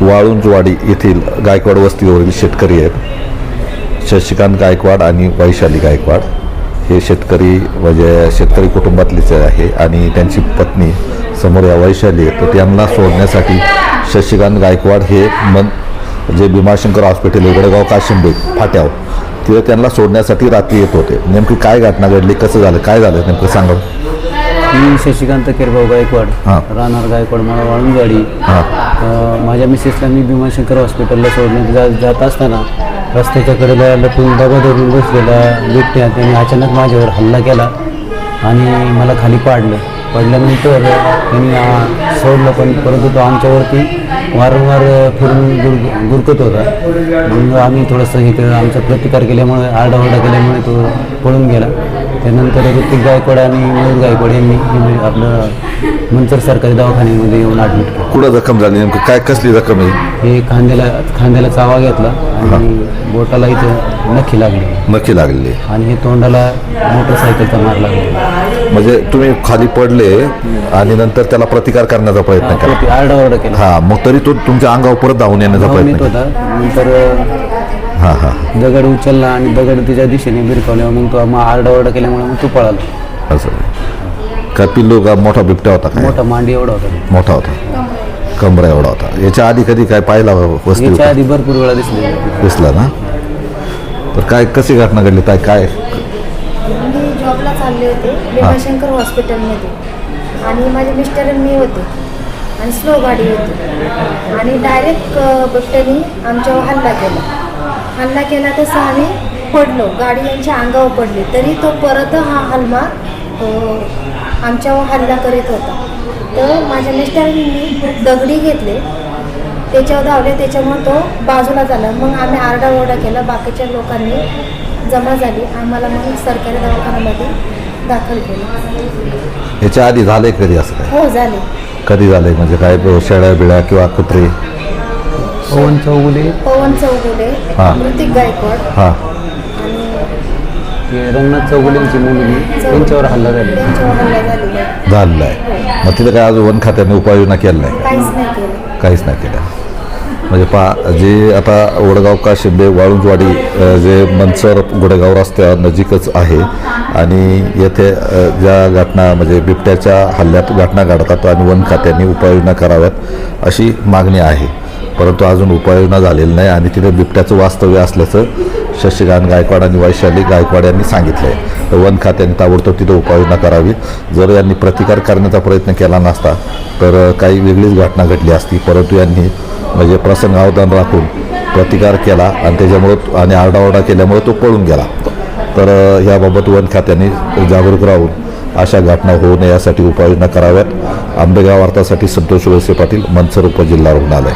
वाळुंजवाडी येथील गायकवाड वस्तीवरील शेतकरी आहेत. शशिकांत गायकवाड आणि वैशाली गायकवाड हे शेतकरी म्हणजे शेतकरी कुटुंबातलेच आहे आणि त्यांची पत्नी समोर या वैशाली आहे तर त्यांना सोडण्यासाठी शशिकांत गायकवाड हे मन जे भीमाशंकर हॉस्पिटल उघडगाव काशिंबे फाट्याव तिथे त्यांना सोडण्यासाठी रात्री येत होते. नेमकी काय घटना घडली कसं झालं काय झालं नेमकं सांगा मी शशिकांत केरभाऊ गायकवाड हां. राहणार गायकवाड मला हां. अ, माझ्या मिसेसला मी भीमाशंकर हॉस्पिटलला सोडण्यात जा जात असताना रस्त्याच्या कडेला लपून दबा धरून बसलेला बिबट्या त्याने अचानक माझ्यावर हल्ला केला आणि मला खाली पाडलं. पडल्यानंतर त्यांनी आ, सोडलं पण परंतु तो आमच्यावरती वारंवार फिरून गुर गुरकत होता. मग आम्ही थोडंसं हे केलं आमचा प्रतिकार केल्यामुळे आरडाओरडा केल्यामुळे तो पळून गेला. त्यानंतर ऋतिक गायकवाड आणि मयूर गायकवाड यांनी हे आपलं मंचर सरकारी दवाखान्यामध्ये येऊन ॲडमिट केलं. कुठं जखम झाली नेमकं? काय कसली जखम आहे? हे खांद्याला खांद्याला चावा घेतला आणि बोटाला इथं नखी लागली. नक्की लागलेली आणि हे तोंडाला मोटरसायकलचा मार लागला. म्हणजे तुम्ही खाली पडले आणि नंतर त्याला प्रतिकार करण्याचा प्रयत्न केला. तो आरडाओरडा केला. हा मग तरी तो तुमच्या अंगावर परत धावून येण्याचा प्रयत्न येत होता. नंतर हा हा. दगड उचलला आणि दगड तिच्या दिशेने बिरकावल्यावर मग तो मग आरडाओरडा केल्यामुळे मग तो पळाला. असं काय पिल्लू का मोठा बिबट्या होता काय? मोठा मांडी एवढा होता. मोठा होता. कमरा एवढा होता. याच्या आधी कधी काय पाहिला वस्ती? याच्या आधी भरपूर वेळा दिसले. दिसला ना? तर काय कशी घटना घडली? काय काय? मी जॉबला चालले होते भीमाशंकर हॉस्पिटलमध्ये. आणि माझे मिस्टर आणि मी होते. आणि स्लो गाडी होती. आणि डायरेक्ट बिबट्याने आमच्यावर हल्ला केला. हल्ला केला तसं आम्ही पडलो. गाडी यांच्या अंगावर पडली. तरी तो परत हा हलमा आमच्यावर हल्ला करीत होता. तर माझ्या मिस्टरांनी दगडी घेतले. त्याच्यावर धावले. त्याच्यामुळे तो बाजूला झाला. मग आम्ही आरडाओरडा केला. बाकीच्या लोकांनी जमा झाली. आम्हाला मग सरकारी दवाखान्यामध्ये दाखल केलं. याच्या आधी झालंय कधी असं काय? हो झाले. कधी झालंय? म्हणजे काय शेळ्या बिळ्या किंवा कुत्रे? पवन चौगुले. पवन चौगुले हा. ऋतिक गायकवाड. हा. ते रंगनाथ चौगुलेंची मुलगी त्यांच्यावर हल्ला झाला त्यांच्यावर हल्ला झालेला आहे. झालेलं आहे. मग तिथं काय अजून वन खात्याने उपाययोजना केल्या नाही? काहीच नाही केलं. काहीच नाही केलं. म्हणजे पा जे आता वडगाव का शिंदे वाळुंजवाडी अ, जे मनसर गुडेगाव रस्त्या नजीकच आहे आणि येथे अ, ज्या घटना म्हणजे बिबट्याच्या हल्ल्यात घटना घडतात आणि वन खात्याने उपाययोजना कराव्यात अशी मागणी आहे. परंतु अजून उपाययोजना झालेली नाही आणि तिथे बिबट्याचं वास्तव्य असल्याचं शशिकांत गायकवाड आणि वैशाली गायकवाड यांनी सांगितलं आहे तर वन खात्याने ताबडतोब तिथं उपाययोजना करावी. जर यांनी प्रतिकार करण्याचा प्रयत्न केला नसता तर काही वेगळीच घटना घडली असती. परंतु यांनी म्हणजे प्रसंग अवधान राखून प्रतिकार केला आणि त्याच्यामुळं आणि आरडाओरडा केल्यामुळे तो पळून गेला. तर याबाबत वन खात्याने जागरूक राहून अशा घटना होऊ नये यासाठी उपाययोजना कराव्यात. आंबेगाव वार्तासाठी संतोष वळसे पाटील मनसर उपजिल्हा रुग्णालय.